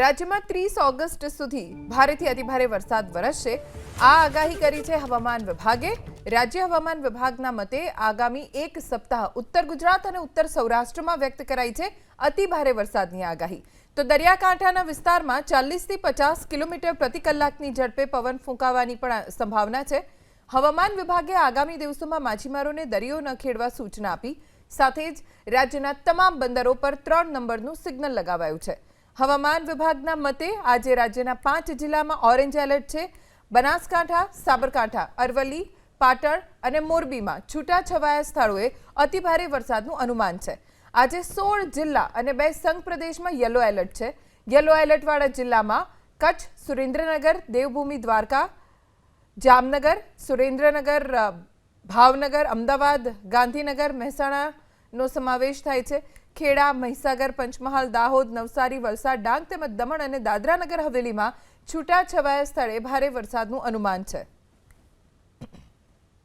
રાજ્યમાં ત્રીસ ઓગસ્ટ સુધી ભારેથી અતિભારે વરસાદ વરસશે. આ આગાહી કરી છે હવામાન વિભાગે. રાજ્ય હવામાન વિભાગના મતે આગામી એક સપ્તાહ ઉત્તર ગુજરાત અને ઉત્તર સૌરાષ્ટ્રમાં વ્યક્ત કરાઈ છે અતિભારે વરસાદની આગાહી. તો દરિયાકાંઠાના વિસ્તારમાં ચાલીસથી પચાસ કિલોમીટર પ્રતિ કલાકની ઝડપે પવન ફૂંકાવાની પણ સંભાવના છે. હવામાન વિભાગે આગામી દિવસોમાં માછીમારોને દરિયો ન ખેડવા સૂચના આપી. સાથે જ રાજ્યના તમામ બંદરો પર ત્રણ નંબરનું સિગ્નલ લગાવાયું છે. હવામાન વિભાગના મતે આજે રાજ્યના પાંચ જિલ્લામાં ઓરેન્જ એલર્ટ છે. બનાસકાંઠા, સાબરકાંઠા, અરવલ્લી, પાટણ અને મોરબીમાં છૂટાછવાયા સ્થળોએ અતિભારે વરસાદનું અનુમાન છે. આજે સોળ જિલ્લા અને બે સંઘ પ્રદેશમાં યલો એલર્ટ છે. યલો એલર્ટવાળા જિલ્લામાં કચ્છ, સુરેન્દ્રનગર, દેવભૂમિ, દ્વારકા, જામનગર, સુરેન્દ્રનગર ભાવનગર, અમદાવાદ, ગાંધીનગર મહેસાણાનો સમાવેશ થાય છે. ખેડા, મહીસાગર, પંચમહાલ, દાહોદ, નવસારી, વલસાડ, ડાંગ તેમજ દમણ અને દાદરાનગર હવેલીમાં છૂટાછવાયા સ્થળે ભારે વરસાદનું અનુમાન છે.